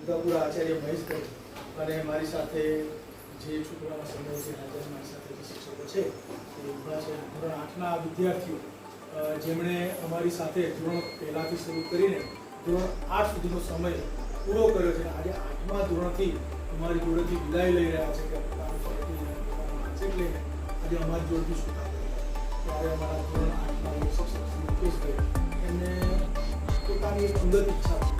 દુર્ગાપુરા આચાર્ય મહેશભાઈ અને મારી સાથે જે છોકરાના સમય છે હાજર મારી સાથે જે શિક્ષકો છે, એ ઊભા છે. ધોરણ આઠના વિદ્યાર્થીઓ જેમણે અમારી સાથે ધોરણ પહેલાંથી શરૂ કરીને ધોરણ આઠ સુધીનો સમય પૂરો કર્યો છે. આજે આઠમા ધોરણથી અમારી જોડેથી વિદાય લઈ રહ્યા છે કે માનસિક લઈને આજે અમારી જોડેથી થયા ત્યારે અમારા ધોરણ આઠના મુકેશભાઈ એમને પોતાની એક અંગત ઈચ્છા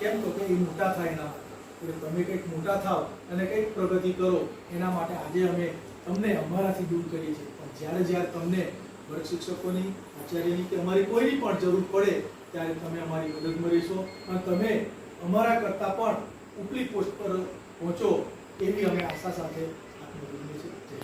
કેમ તો કે એ મોટા થાય એના માટે તમે કંઈક મોટા થાવ અને કંઈક પ્રગતિ કરો, એના માટે આજે અમે તમને અમારાથી દૂર કરીએ છીએ. પણ જ્યારે જ્યારે તમને વર્ગ શિક્ષકોની, આચાર્યની કે અમારી કોઈની પણ જરૂર પડે, ત્યારે તમે અમારી મદદ મળીશો અને તમે અમારા કરતાં પણ ઉપલી પોસ્ટ પર પહોંચો, એવી અમે આશા સાથે વિનંતી છે.